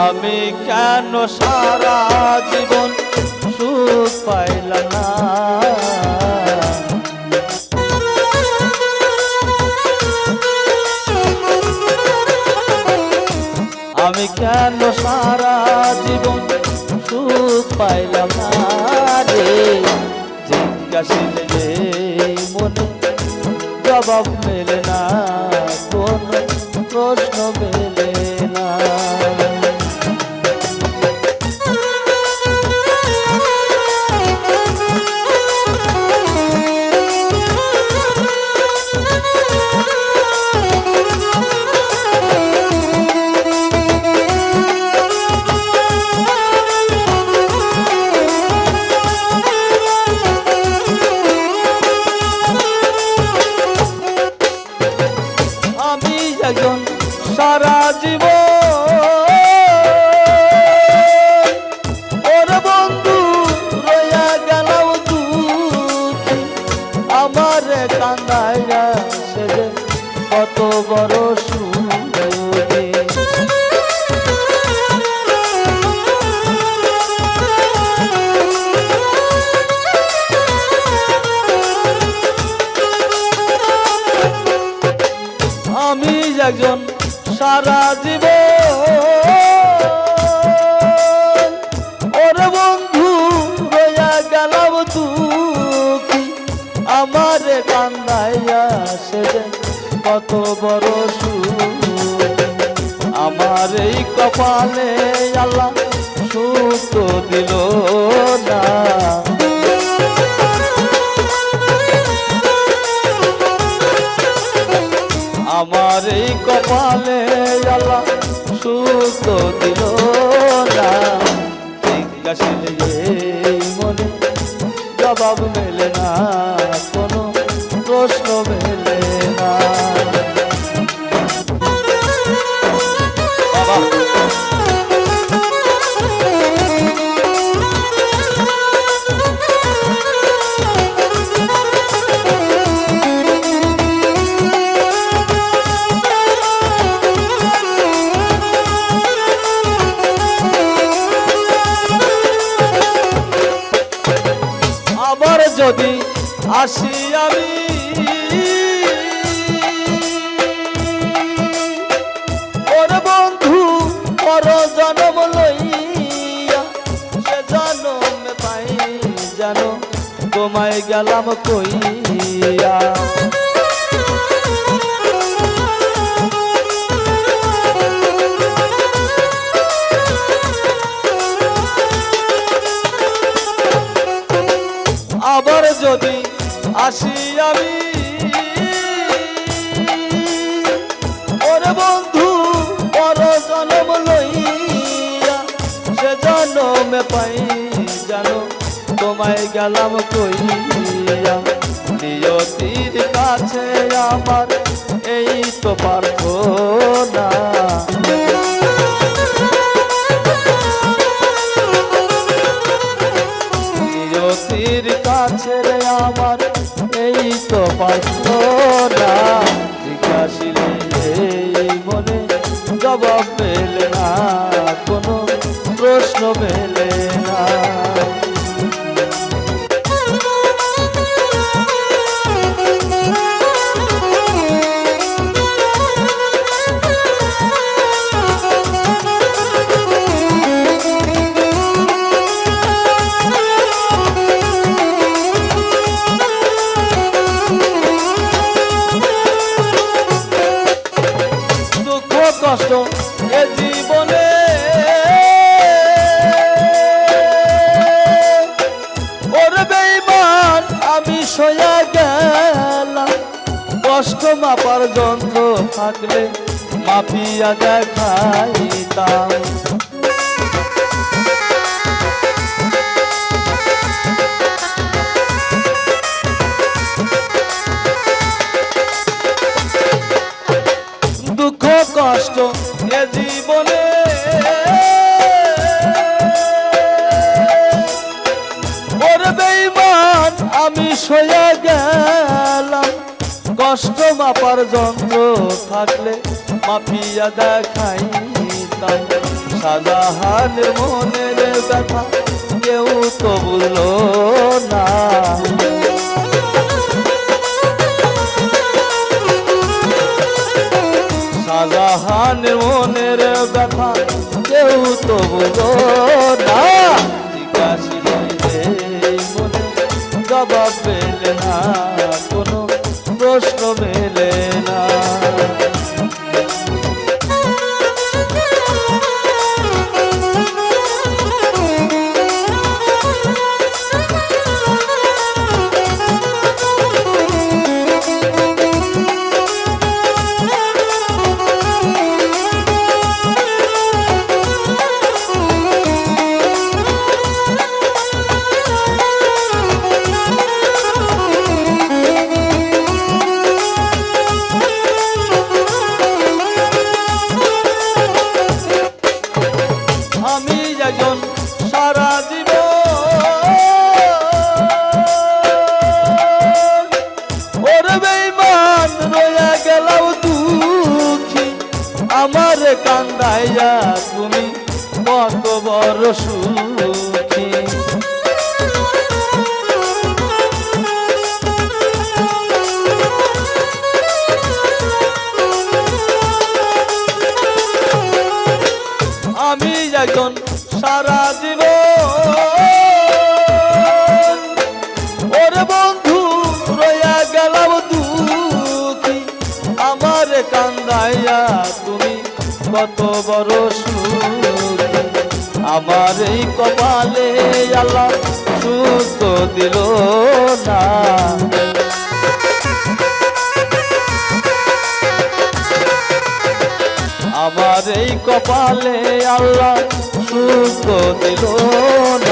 আমি কেন সারা জীবন সুখ পাইলাম না? আমি কেন সারা জীবন সুখ পাইলাম না রে? জিজ্ঞাসিলে যে মনে জবাব মেলে না, কোন প্রশ্ন মেলে না? সারা জীব ওর বন্ধু রয়া গেলাম দুঃখী আমার কান্দাইয়া সে কত বড় একজন সারা জীব ওর বন্ধু রয়া গেলাম দুঃখী। আমার কান্দাইয়া সে কত বড় সুখ। আমার এই কপালে আল্লাহ তো দিল না। আমার এই কপালে আল্লাহ সুখ দিল না। মনে জবাব মেলে না কোনো প্রশ্ন মেলে আসি আমি। ওর বন্ধু পর জনম লইয়া সে জনম পাই জানো তোমায় গেলাম কইয়া। আসি আমি। ওর বন্ধু পর জনম সে জনমে পাই জানো, তোমায় গেলাম কইয়া। নিয়তির কাছে আমার এই তো প্রার্থনা। নিয়তির জিজ্ঞাসিলে এই জবাব মেলে না? কোনো প্রশ্ন মেলে কষ্ট এ জীবনে। ওর বেইমান আমি সয়া গেলাম। কষ্ট মাপার যন্ত্র থাকলে মাফিয়া দেখাইতাম। সয়া গেলাম। কষ্ট মাপার যন্ত্র থাকলে মাপিয়া দেখাইতাম সাজাহানের মনের ব্যথা কেউ তো বুঝলো না। শাহজাহানের মনের ব্যথা কেউ তো বুঝো না। জবাব মেলে না কোনো প্রশ্ন মেলে না। কত বড় সুর। আমার এই কপালে আল্লাহ সুস্থ দিল না। আমার এই কপালে আল্লাহ সুস্থ দিল না।